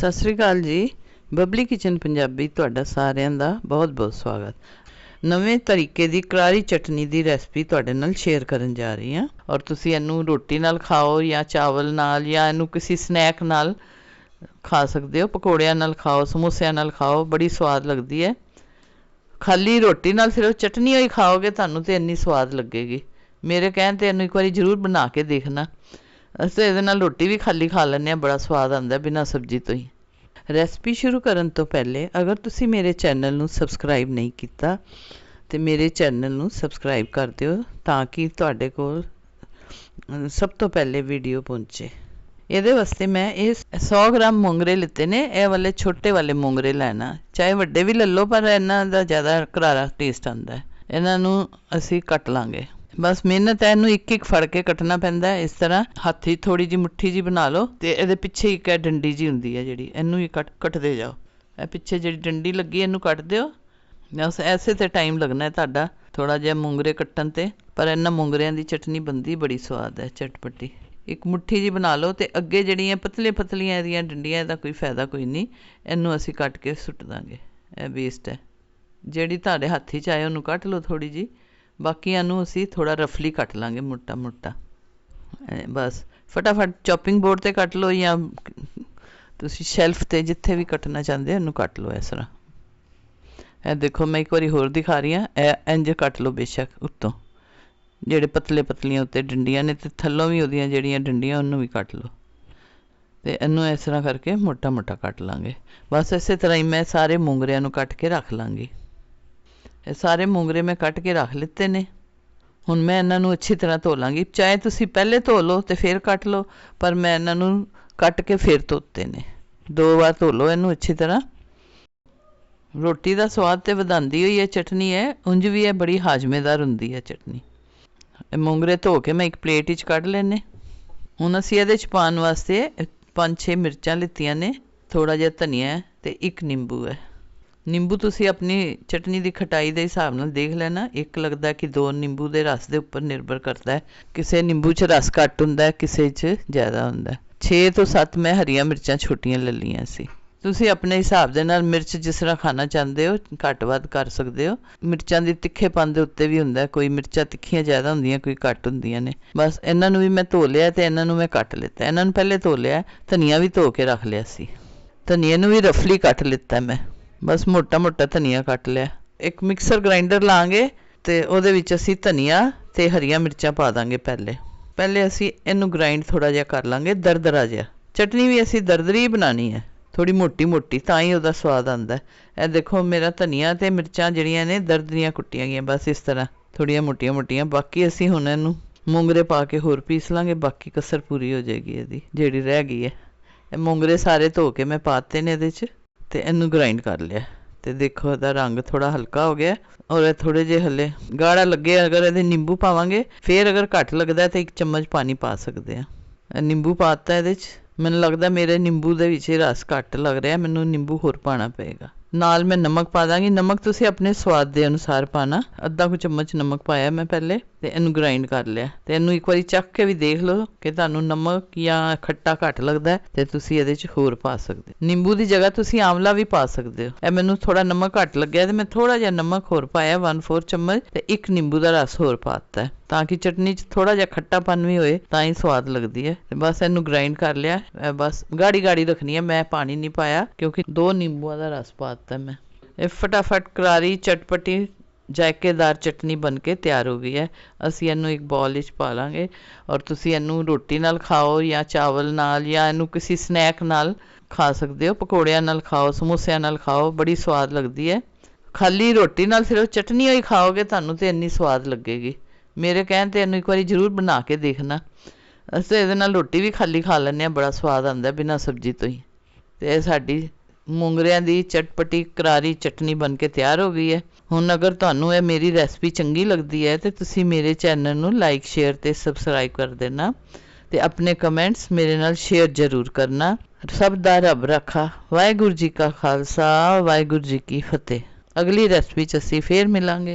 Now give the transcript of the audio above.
ਸਤਿ ਸ੍ਰੀ ਅਕਾਲ ਜੀ। ਬਬਲੀ ਕਿਚਨ ਪੰਜਾਬੀ ਤੁਹਾਡਾ ਸਾਰਿਆਂ ਦਾ ਬਹੁਤ-ਬਹੁਤ ਸਵਾਗਤ। ਨਵੇਂ ਤਰੀਕੇ ਦੀ ਕਰਾਰੀ ਚਟਨੀ ਦੀ ਰੈਸਪੀ ਤੁਹਾਡੇ ਨਾਲ ਸ਼ੇਅਰ ਕਰਨ ਜਾ ਰਹੀ ਹਾਂ। ਔਰ ਤੁਸੀਂ ਇਹਨੂੰ ਰੋਟੀ ਨਾਲ ਖਾਓ ਜਾਂ ਚਾਵਲ ਨਾਲ ਜਾਂ ਇਹਨੂੰ ਕਿਸੇ ਸਨੈਕ ਨਾਲ ਖਾ ਸਕਦੇ ਹੋ। ਪਕੌੜਿਆਂ ਨਾਲ ਖਾਓ, ਸਮੋਸਿਆਂ ਨਾਲ ਖਾਓ, ਬੜੀ ਸਵਾਦ ਲੱਗਦੀ ਹੈ। ਖਾਲੀ ਰੋਟੀ ਨਾਲ ਸਿਰਫ ਚਟਨੀ ਹੋਈ ਖਾਓਗੇ, ਤੁਹਾਨੂੰ ਤੇ ਇੰਨੀ ਸਵਾਦ ਲੱਗੇਗੀ। ਮੇਰੇ ਕਹਿਣ ਤੇ ਇਹਨੂੰ ਇੱਕ ਵਾਰੀ ਜ਼ਰੂਰ ਬਣਾ ਕੇ ਦੇਖਣਾ। ਅਸੀਂ ਇਹਦੇ ਨਾਲ ਰੋਟੀ ਵੀ ਖਾਲੀ ਖਾ ਲੈਂਦੇ ਹਾਂ, ਬੜਾ ਸਵਾਦ ਆਉਂਦਾ ਬਿਨਾਂ ਸਬਜ਼ੀ ਤੋਂ ਹੀ। ਰੈਸਪੀ ਸ਼ੁਰੂ ਕਰਨ ਤੋਂ ਪਹਿਲੇ ਅਗਰ ਤੁਸੀਂ ਮੇਰੇ ਚੈਨਲ ਨੂੰ ਸਬਸਕ੍ਰਾਈਬ ਨਹੀਂ ਕੀਤਾ ਤੇ ਮੇਰੇ ਚੈਨਲ ਨੂੰ ਸਬਸਕ੍ਰਾਈਬ ਕਰ ਦਿਓ ਤਾਂ ਕਿ ਤੁਹਾਡੇ ਕੋਲ ਸਭ ਤੋਂ ਪਹਿਲੇ ਵੀਡੀਓ ਪਹੁੰਚੇ। ਇਹਦੇ ਵਾਸਤੇ ਮੈਂ ਇਹ 100 ਗ੍ਰਾਮ ਮੂੰਗਰੇ ਲਿੱਤੇ ਨੇ, ਇਹ ਵਾਲੇ ਛੋਟੇ ਵਾਲੇ ਮੂੰਗਰੇ ਲੈਣਾ। ਚਾਹੇ ਵੱਡੇ ਵੀ ਲੈ ਲਓ, ਪਰ ਇਹਨਾਂ ਦਾ ਜ਼ਿਆਦਾ ਕਰਾਰਾ ਟੇਸਟ ਆਉਂਦਾ ਹੈ। ਇਹਨਾਂ ਨੂੰ ਅਸੀਂ ਕੱਟ ਲਾਂਗੇ। ਬਸ ਮਿਹਨਤ ਹੈ, ਇਹਨੂੰ ਇੱਕ ਇੱਕ ਫੜ ਕੇ ਕੱਟਣਾ ਪੈਂਦਾ ਇਸ ਤਰ੍ਹਾਂ ਹੱਥੀ ਥੋੜੀ ਜੀ ਮੁੱਠੀ ਜੀ ਬਣਾ ਲਓ ਤੇ ਇਹਦੇ ਪਿੱਛੇ ਇੱਕ ਇਹ ਡੰਡੀ ਜੀ ਹੁੰਦੀ ਹੈ ਜਿਹੜੀ, ਇਹਨੂੰ ਹੀ ਕੱਟ, ਕੱਟਦੇ ਜਾਓ। ਇਹ ਪਿੱਛੇ ਜਿਹੜੀ ਡੰਡੀ ਲੱਗੀ ਇਹਨੂੰ ਕੱਟ ਦਿਓ। ਬਸ ਐਸੇ ਤੇ ਟਾਈਮ ਲੱਗਣਾ ਹੈ ਤੁਹਾਡਾ ਥੋੜਾ ਜਿਹਾ ਮੂੰਗਰੇ ਕੱਟਣ ਤੇ, ਪਰ ਇਹਨਾਂ ਮੂੰਗਰਿਆਂ ਦੀ ਚਟਨੀ ਬੰਦੀ ਬੜੀ ਸਵਾਦ ਹੈ, ਚਟਪਟੀ। ਇੱਕ ਮੁੱਠੀ ਜੀ ਬਣਾ ਲਓ ਤੇ ਅੱਗੇ ਜਿਹੜੀਆਂ ਪਤਲੇ ਪਤਲੀਆਂ ਇਹਦੀਆਂ ਡੰਡੀਆਂ, ਇਹਦਾ ਕੋਈ ਫਾਇਦਾ ਕੋਈ ਨਹੀਂ, ਇਹਨੂੰ ਅਸੀਂ ਕੱਟ ਕੇ ਸੁੱਟ ਦਾਂਗੇ। ਇਹ ਵੇਸਟ ਹੈ। ਜਿਹੜੀ ਤੁਹਾਡੇ ਹੱਥੀ ਚ ਆਏ, ਉਹਨੂੰ ਕੱਟ ਲਓ ਥੋੜੀ ਜੀ ਬਾਕੀਆਂ ਨੂੰ ਅਸੀਂ ਥੋੜਾ ਰਫਲੀ ਕੱਟ ਲਾਂਗੇ, ਮੋਟਾ ਮੋਟਾ। ਬਸ। ਫਟਾਫਟ ਚੌਪਿੰਗ ਬੋਰਡ ਤੇ ਕੱਟ ਲਓ ਜਾਂ ਤੁਸੀਂ ਸ਼ੈਲਫ ਤੇ ਜਿੱਥੇ ਵੀ ਕੱਟਣਾ ਚਾਹੁੰਦੇ ਹੋ, ਇਹਨੂੰ ਕੱਟ ਲਓ ਇਸ ਤਰ੍ਹਾਂ। ਇਹ ਦੇਖੋ, ਮੈਂ ਇੱਕ ਵਾਰੀ ਹੋਰ ਦਿਖਾ ਰਹੀ ਹਾਂ। ਇਹ ਇੰਜ ਕੱਟ ਲਓ ਬੇਸ਼ੱਕ ਉੱਤੋਂ। ਜਿਹੜੇ ਪਤਲੇ ਪਤਲੀਆਂ ਉੱਤੇ ਡੰਡੀਆਂ ਨੇ ਤੇ ਥੱਲੋਂ ਵੀ ਉਹਦੀਆਂ ਜਿਹੜੀਆਂ ਡੰਡੀਆਂ, ਉਹਨੂੰ ਵੀ ਕੱਟ ਲਓ। ਤੇ ਇਹਨੂੰ ਇਸ ਤਰ੍ਹਾਂ ਕਰਕੇ ਮੋਟਾ ਮੋਟਾ ਕੱਟ ਲਾਂਗੇ। ਬਸ ਇਸੇ ਤਰ੍ਹਾਂ ਹੀ ਮੈਂ ਸਾਰੇ ਮੂੰਗਰਿਆਂ ਨੂੰ ਕੱਟ ਕੇ ਰੱਖ ਲਾਂਗੀ। ਇਹ ਸਾਰੇ ਮੂੰਗਰੇ ਮੈਂ ਕੱਟ ਕੇ ਰੱਖ ਲਿੱਤੇ ਨੇ। ਹੁਣ ਮੈਂ ਇਹਨਾਂ ਨੂੰ ਅੱਛੀ ਤਰ੍ਹਾਂ ਧੋ ਲਾਂਗੀ ਚਾਹੇ ਤੁਸੀਂ ਪਹਿਲੇ ਧੋ ਲਓ ਤੇ ਫਿਰ ਕੱਟ ਲਓ, ਪਰ ਮੈਂ ਇਹਨਾਂ ਨੂੰ ਕੱਟ ਕੇ ਫਿਰ ਧੋਤੇ ਨੇ। ਦੋ ਵਾਰ ਧੋ ਲਓ ਇਹਨੂੰ ਅੱਛੀ ਤਰ੍ਹਾਂ। ਰੋਟੀ ਦਾ ਸਵਾਦ ਤੇ ਵਧਾਉਂਦੀ ਹੋਈ ਇਹ ਚਟਨੀ ਹੈ, ਉਂਝ ਵੀ ਇਹ ਬੜੀ ਹਾਜ਼ਮੇਦਾਰ ਹੁੰਦੀ ਹੈ ਚਟਨੀ। ਇਹ ਮੂੰਗਰੇ ਧੋ ਕੇ ਮੈਂ ਇੱਕ ਪਲੇਟ ਵਿੱਚ ਕੱਢ ਲੈਨੇ ਹੁਣ ਅਸੀਂ ਇਹਦੇ ਚ ਪਾਉਣ ਵਾਸਤੇ ਪੰਜ ਛੇ ਮਿਰਚਾਂ ਲਿੱਤੀਆਂ ਨੇ। ਥੋੜਾ ਜਿਹਾ ਧਨੀਆ ਹੈ ਤੇ ਇੱਕ ਨਿੰਬੂ ਹੈ। ਨਿੰਬੂ ਤੁਸੀਂ ਆਪਣੀ ਚਟਨੀ ਦੀ ਖਟਾਈ ਦੇ ਹਿਸਾਬ ਨਾਲ ਦੇਖ ਲੈਣਾ। ਇੱਕ ਲੱਗਦਾ ਕਿ ਦੋ ਨਿੰਬੂ ਦੇ ਰਸ ਦੇ ਉੱਪਰ ਨਿਰਭਰ ਕਰਦਾ ਹੈ। ਕਿਸੇ ਨਿੰਬੂ 'ਚ ਰਸ ਘੱਟ ਹੁੰਦਾ ਹੈ, ਕਿਸੇ 'ਚ ਜ਼ਿਆਦਾ ਹੁੰਦਾ ਹੈ। 6 ਤੋਂ 7 ਮੈਂ ਹਰੀਆਂ ਮਿਰਚਾਂ ਛੋਟੀਆਂ ਲੈ ਲਈਆਂ ਸੀ। ਤੁਸੀਂ ਆਪਣੇ ਹਿਸਾਬ ਦੇ ਨਾਲ ਮਿਰਚ ਜਿਸ ਤਰ੍ਹਾਂ ਖਾਣਾ ਚਾਹੁੰਦੇ ਹੋ, ਘੱਟ ਵੱਧ ਕਰ ਸਕਦੇ ਹੋ। ਮਿਰਚਾਂ ਦੀ ਤਿੱਖੇਪਨ ਦੇ ਉੱਤੇ ਵੀ ਹੁੰਦਾ ਕੋਈ ਮਿਰਚਾਂ ਤਿੱਖੀਆਂ ਜ਼ਿਆਦਾ ਹੁੰਦੀਆਂ, ਕੋਈ ਘੱਟ ਹੁੰਦੀਆਂ ਨੇ। ਬਸ ਇਹਨਾਂ ਨੂੰ ਵੀ ਮੈਂ ਧੋ ਲਿਆ ਤੇ ਇਹਨਾਂ ਨੂੰ ਮੈਂ ਕੱਟ ਲਿੱਤਾ। ਇਹਨਾਂ ਨੂੰ ਪਹਿਲੇ ਧੋ ਲਿਆ, ਧਨੀਆ ਵੀ ਧੋ ਕੇ ਰੱਖ ਲਿਆ ਸੀ। ਧਨੀਏ ਨੂੰ ਵੀ ਰਫਲੀ ਕੱਟ ਲਿੱਤਾ ਮੈਂ। ਬਸ ਮੋਟਾ ਮੋਟਾ ਧਨੀਆ ਕੱਟ ਲਿਆ। ਇੱਕ ਮਿਕਸਰ ਗ੍ਰਾਈਂਡਰ ਲਾਂਗੇ ਤੇ ਉਹਦੇ ਵਿੱਚ ਅਸੀਂ ਧਨੀਆ ਤੇ ਹਰੀਆਂ ਮਿਰਚਾਂ ਪਾ ਦਾਂਗੇ ਪਹਿਲੇ। ਪਹਿਲੇ ਅਸੀਂ ਇਹਨੂੰ ਗ੍ਰਾਈਂਡ ਥੋੜਾ ਜਿਹਾ ਕਰ ਲਾਂਗੇ, ਦਰਦਰਾ ਜਿਹਾ। ਚਟਨੀ ਵੀ ਅਸੀਂ ਦਰਦਰੀ ਬਣਾਣੀ ਹੈ ਥੋੜੀ ਮੋਟੀ ਮੋਟੀ, ਤਾਂ ਹੀ ਉਹਦਾ ਸਵਾਦ ਆਉਂਦਾ ਇਹ ਦੇਖੋ ਮੇਰਾ ਧਨੀਆ ਤੇ ਮਿਰਚਾਂ ਜਿਹੜੀਆਂ ਨੇ, ਦਰਦਰੀਆਂ ਕੁੱਟੀਆਂ ਗਈਆਂ, ਬਸ ਇਸ ਤਰ੍ਹਾਂ। ਥੋੜੀਆਂ ਮੋਟੀਆਂ ਮੋਟੀਆਂ, ਬਾਕੀ ਅਸੀਂ ਹੁਣ ਇਹਨੂੰ ਮੂੰਗਰੇ ਪਾ ਕੇ ਹੋਰ ਪੀਸ ਲਾਂਗੇ, ਬਾਕੀ ਕਸਰ ਪੂਰੀ ਹੋ ਜਾਏਗੀ ਇਹਦੀ, ਜਿਹੜੀ ਰਹਿ ਗਈ ਹੈ। ਇਹ ਮੂੰਗਰੇ ਸਾਰੇ ਧੋ ਕੇ ਮੈਂ ਪਾਤੇ ਨੇ ਇਹਦੇ 'ਚ। ਤੇ ਇਹਨੂੰ ਗ੍ਰਾਈਂਡ ਕਰ ਲਿਆ। ਤੇ ਦੇਖੋ ਇਹਦਾ ਰੰਗ ਥੋੜਾ ਹਲਕਾ ਹੋ ਗਿਆ। ਔਰ ਇਹ ਥੋੜੇ ਜਿਹੇ ਹਲੇ ਗਾੜਾ ਲੱਗੇ, ਅਗਰ ਇਹਦੇ ਨਿੰਬੂ ਪਾਵਾਂਗੇ, ਫੇਰ ਅਗਰ ਘੱਟ ਲੱਗਦਾ ਤਾਂ ਇੱਕ ਚਮਚ ਪਾਣੀ ਪਾ ਸਕਦੇ ਆ। ਇਹ ਨਿੰਬੂ ਪਾਤਾ ਇਹਦੇ 'ਚ। ਮੈਨੂੰ ਲੱਗਦਾ ਮੇਰੇ ਨਿੰਬੂ ਦੇ ਵਿੱਚ ਰਸ ਘੱਟ ਲੱਗ ਰਿਹਾ, ਮੈਨੂੰ ਨਿੰਬੂ ਹੋਰ ਪਾਣਾ ਪਏਗਾ। ਨਾਲ ਮੈਂ ਨਮਕ ਪਾ ਦਾਂਗੀ। ਨਮਕ ਤੁਸੀਂ ਆਪਣੇ ਸਵਾਦ ਦੇ ਅਨੁਸਾਰ ਪਾਣਾ। ਅੱਧਾ ਕੁ ਚਮਚ ਨਮਕ ਪਾਇਆ ਮੈਂ ਪਹਿਲੇ ਤੇ ਇਹਨੂੰ ਗ੍ਰਾਈਂਡ ਕਰ ਲਿਆ। ਤੇ ਇਹਨੂੰ ਇੱਕ ਵਾਰੀ ਚੱਕ ਕੇ ਵੀ ਦੇਖ ਲਓ ਕਿ ਤੁਹਾਨੂੰ ਨਮਕ ਜਾਂ ਖੱਟਾ ਘੱਟ ਲੱਗਦਾ ਹੈ ਤੇ ਤੁਸੀਂ ਇਹਦੇ 'ਚ ਹੋਰ ਪਾ ਸਕਦੇ ਹੋ। ਨਿੰਬੂ ਦੀ ਜਗ੍ਹਾ ਤੁਸੀਂ ਆਮਲਾ ਵੀ ਪਾ ਸਕਦੇ ਹੋ। ਇਹ ਮੈਨੂੰ ਥੋੜਾ ਨਮਕ ਘੱਟ ਲੱਗਿਆ ਤੇ ਮੈਂ ਥੋੜਾ ਜਿਹਾ ਨਮਕ ਹੋਰ ਪਾਇਆ 1/4 ਚਮਚ, ਤੇ ਇੱਕ ਨਿੰਬੂ ਦਾ ਰਸ ਹੋਰ ਪਾਤਾ ਹੈ। ਤਾਂ ਕਿ ਚਟਨੀ 'ਚ ਥੋੜਾ ਜਿਹਾ ਖੱਟਾਪਨ ਵੀ ਹੋਏ, ਤਾਂ ਹੀ ਸਵਾਦ ਲੱਗਦੀ ਹੈ। ਤੇ ਬਸ ਇਹਨੂੰ ਗ੍ਰਾਈਂਡ ਕਰ ਲਿਆ। ਇਹ ਬਸ ਗਾੜੀ ਗਾੜੀ ਰੱਖਣੀ ਹੈ। ਮੈਂ ਪਾਣੀ ਨਹੀਂ ਪਾਇਆ, ਕਿਉਂਕਿ ਦੋ ਨਿੰਬੂਆਂ ਦਾ ਰਸ ਪਾਤਾ ਮੈਂ। ਇਹ ਫਟਾਫਟ ਕਰਾਰੀ ਚਟਪਟੀ ਜਾਇਕੇਦਾਰ ਚਟਨੀ ਬਣ ਕੇ ਤਿਆਰ ਹੋ ਗਈ ਹੈ। ਅਸੀਂ ਇਹਨੂੰ ਇੱਕ ਬਾਉਲ ਵਿੱਚ ਪਾ ਲਾਂਗੇ ਔਰ ਤੁਸੀਂ ਇਹਨੂੰ ਰੋਟੀ ਨਾਲ ਖਾਓ ਜਾਂ ਚਾਵਲ ਨਾਲ ਜਾਂ ਇਹਨੂੰ ਕਿਸੇ ਸਨੈਕ ਨਾਲ ਖਾ ਸਕਦੇ ਹੋ। ਪਕੌੜਿਆਂ ਨਾਲ ਖਾਓ, ਸਮੋਸਿਆਂ ਨਾਲ ਖਾਓ, ਬੜੀ ਸਵਾਦ ਲੱਗਦੀ ਹੈ। ਖਾਲੀ ਰੋਟੀ ਨਾਲ ਸਿਰਫ ਚਟਨੀ ਹੋਈ ਖਾਓਗੇ, ਤੁਹਾਨੂੰ ਤੇ ਇੰਨੀ ਸਵਾਦ ਲੱਗੇਗੀ। ਮੇਰੇ ਕਹਿਣ ਤੇ ਇਹਨੂੰ ਇੱਕ ਵਾਰੀ ਜ਼ਰੂਰ ਬਣਾ ਕੇ ਦੇਖਣਾ। ਅਸੀਂ ਇਹਦੇ ਨਾਲ ਰੋਟੀ ਵੀ ਖਾਲੀ ਖਾ ਲੈਂਦੇ ਹਾਂ, ਬੜਾ ਸਵਾਦ ਆਉਂਦਾ ਬਿਨਾਂ ਸਬਜ਼ੀ ਤੋਂ ਹੀ। ਤੇ ਇਹ ਸਾਡੀ ਮੂੰਗਰਿਆਂ ਦੀ ਚਟਪਟੀ ਕਰਾਰੀ ਚਟਨੀ ਬਣ ਕੇ ਤਿਆਰ ਹੋ ਗਈ ਹੈ। ਹੁਣ ਅਗਰ ਤੁਹਾਨੂੰ ਇਹ ਮੇਰੀ ਰੈਸਪੀ ਚੰਗੀ ਲੱਗਦੀ ਹੈ, ਤੇ ਤੁਸੀਂ ਮੇਰੇ ਚੈਨਲ ਨੂੰ ਲਾਈਕ, ਸ਼ੇਅਰ ਤੇ ਸਬਸਕ੍ਰਾਈਬ ਕਰ ਦੇਣਾ। ਤੇ ਆਪਣੇ ਕਮੈਂਟਸ ਮੇਰੇ ਨਾਲ ਸ਼ੇਅਰ ਜ਼ਰੂਰ ਕਰਨਾ। ਸਭ ਦਾ ਰੱਬ ਰੱਖਾ। ਵਾਹਿਗੁਰੂ ਜੀ ਕਾ ਖਾਲਸਾ, ਵਾਹਿਗੁਰੂ ਜੀ ਕੀ ਫਤਿਹ। ਅਗਲੀ ਰੈਸਪੀ ਚ ਅਸੀਂ ਫੇਰ ਮਿਲਾਂਗੇ।